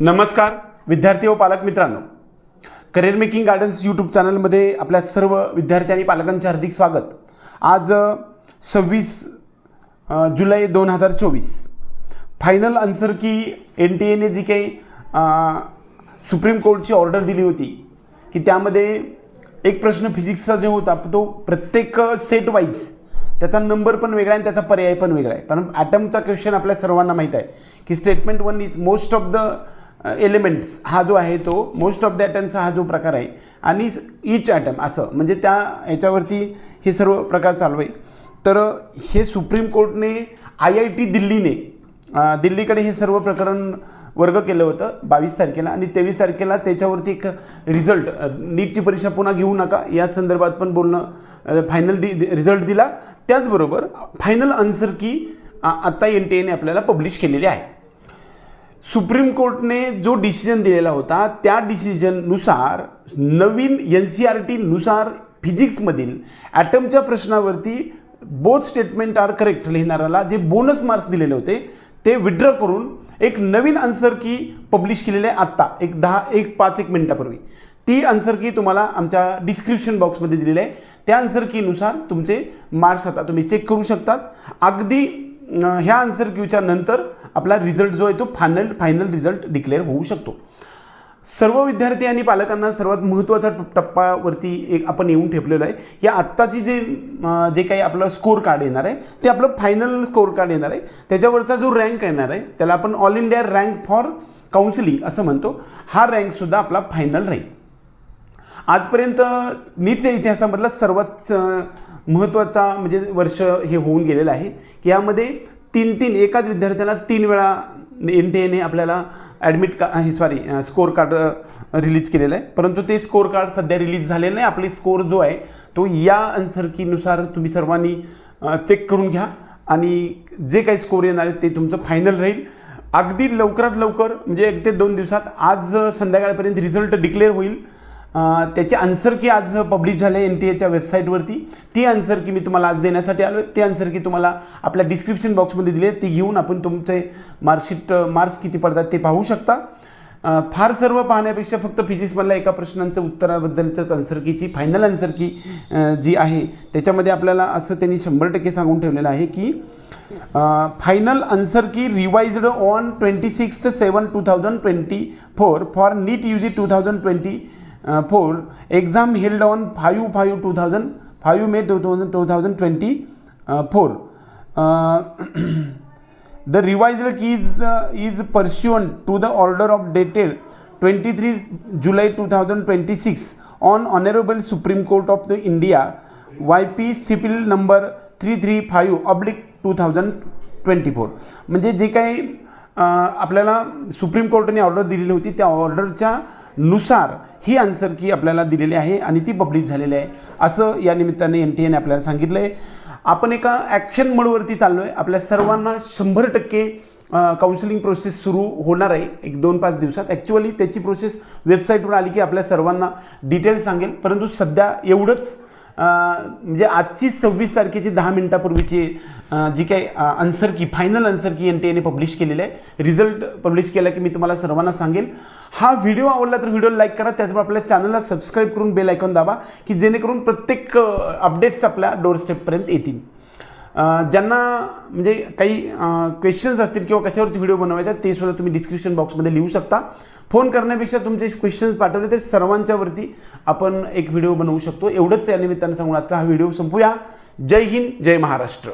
नमस्कार विद्यार्थी व पालक मित्रांनो. करिअर मेकिंग गार्डन्स यूट्यूब चॅनलमध्ये आपल्या सर्व विद्यार्थी आणि पालकांचे हार्दिक स्वागत. आज सव्वीस जुलै दोन हजार चोवीस. Final answer key N T एने जी काही सुप्रीम कोर्टची ऑर्डर दिली होती की त्यामध्ये एक प्रश्न फिजिक्सचा जो होता तो प्रत्येक सेट वाईज त्याचा नंबर पण वेगळा आहे आणि त्याचा पर्याय पण वेगळा आहे. कारण ॲटमचा क्वेश्चन आपल्या सर्वांना माहीत आहे की statement one is most of the elements हा जो आहे तो मोस्ट ऑफ द ॲटम्सचा हा जो प्रकार आहे आणि इच ॲटम असं म्हणजे त्या ह्याच्यावरती हे सर्व प्रकार चालू आहे. तर हे सुप्रीम कोर्टने आय आय टी दिल्लीने दिल्लीकडे हे सर्व प्रकरण वर्ग केलं होतं बावीस तारखेला आणि तेवीस तारखेला त्याच्यावरती एक रिझल्ट नीटची परीक्षा पुन्हा घेऊ नका या संदर्भात पण बोलणं फायनल डि रिझल्ट दिला. त्याचबरोबर फायनल आन्सर की आत्ता एन टी एने आपल्याला पब्लिश केलेली आहे. सुप्रीम कोर्टने जो डिसिजन दिलेला होता त्या डिसिजननुसार नवीन एन सी आर टीनुसार फिजिक्समधील ॲटमच्या प्रश्नावरती बोथ स्टेटमेंट आर करेक्ट लिहिणाऱ्याला जे बोनस मार्क्स दिलेले होते ते विड्रॉ करून एक नवीन आन्सर की पब्लिश केलेले आहे आत्ता एक दहा एक पाच एक मिनटापूर्वी. ती आन्सर की तुम्हाला आमच्या डिस्क्रिप्शन बॉक्समध्ये दिलेली आहे. त्या आन्सर कीनुसार तुमचे मार्क्स आता तुम्ही चेक करू शकतात. अगदी ह्या आन्सर क्यूच्या नंतर आपला रिझल्ट जो आहे तो फायनल फायनल रिझल्ट डिक्लेअर होऊ शकतो. सर्व विद्यार्थी आणि पालकांना सर्वात महत्त्वाचा टप- टप्पावरती एक आपण येऊन ठेपलेलो आहे. या आत्ताची जे जे काही आपलं स्कोर कार्ड येणार आहे ते आपलं फायनल स्कोर कार्ड येणार आहे. त्याच्यावरचा जो रँक येणार आहे त्याला आपण all India rank for counselling असं म्हणतो. हा रँकसुद्धा आपला फायनल राहील. आजपर्यंत नीटच्या इतिहासामधला सर्वात महत्त्वाचा म्हणजे वर्ष हे होऊन गेलेलं आहे. की यामध्ये तीन तीन एकाच विद्यार्थ्याला तीन वेळा एन टी एने आपल्याला ॲडमिट का हे सॉरी स्कोर कार्ड रिलीज केलेलं आहे. परंतु ते स्कोर कार्ड सध्या रिलीज झालेलं नाही. आपले स्कोर जो आहे तो या अन्सरकीनुसार तुम्ही सर्वांनी चेक करून घ्या आणि जे काही स्कोर येणार आहे ते तुमचं फायनल राहील. अगदी लवकरात लवकर म्हणजे एक ते दोन दिवसात आज संध्याकाळपर्यंत रिझल्ट डिक्लेअर होईल. त्याचे आन्सर की आज पब्लिश झाले एन टी एच्या वेबसाईटवरती ती आन्सर की मी तुम्हाला आज देण्यासाठी आलो ती आन्सर की तुम्हाला आपल्या डिस्क्रिप्शन बॉक्समध्ये दिली आहे. ती घेऊन आपण तुमचे मार्कशीट मार्क्स किती पडतात ते पाहू शकता. फार सर्व पाहण्यापेक्षा फक्त फिजिक्समधल्या एका प्रश्नांचं उत्तराबद्दलच्याच आन्सर कीची फायनल आन्सर की जी आहे त्याच्यामध्ये आपल्याला असं त्यांनी शंभर टक्के सांगून ठेवलेलं आहे की final answer key revised on twenty six seven two thousand twenty four for NEET U G two thousand twenty four exam held on five five two thousand five May two thousand two thousand twenty four The revised key is, uh, is pursuant to the order of dated 23 July 2026 on Honorable Supreme Court of the India YP Civil number 335 oblique 2024 म्हणजे जे काही अ, आपल्याला supreme कोर्टाने order दिलेली होती. त्या ऑर्डरच्या नुसार ही आन्सर की आपल्याला दिलेली आहे आणि ती पब्लिश झालेली आहे. असं या निमित्ताने एन टी एने आपल्याला सांगितलं आहे आपण एका ॲक्शन मोडवरती चाललो आहे आपल्या सर्वांना शंभर टक्के काउन्सिलिंग प्रोसेस सुरू होणार आहे. एक दोन पाच दिवसात. ॲक्च्युअली त्याची प्रोसेस वेबसाईटवर आली की आपल्या सर्वांना डिटेल सांगेल. परंतु सध्या एवढंच म्हणजे आजची सव्वीस तारखेची दहा मिनिटापूर्वीची जी काही answer key final answer key N T एने पब्लिश केलेलं आहे. रिझल्ट पब्लिश केला की मी तुम्हाला सर्वांना सांगेल. हा व्हिडिओ आवडला तर व्हिडिओ लाईक करा. त्याचबरोबर आपल्या चॅनलला सबस्क्राईब करून बेल आयकॉन दाबा की जेणेकरून प्रत्येक अपडेट्स आपल्या डोरस्टेपपर्यंत येतील. ज्यांना म्हणजे काही क्वेश्चन्स असतील किंवा कशावरती व्हिडिओ बनवायचा ते सुद्धा तुम्ही डिस्क्रिप्शन बॉक्समध्ये लिहू शकता. फोन करण्यापेक्षा तुमचे क्वेश्चन्स पाठवले तर सर्वांच्यावरती आपण एक व्हिडिओ बनवू शकतो. एवढंच या निमित्तानं सांगून आजचा हा व्हिडिओ संपूया. जय हिंद जय महाराष्ट्र.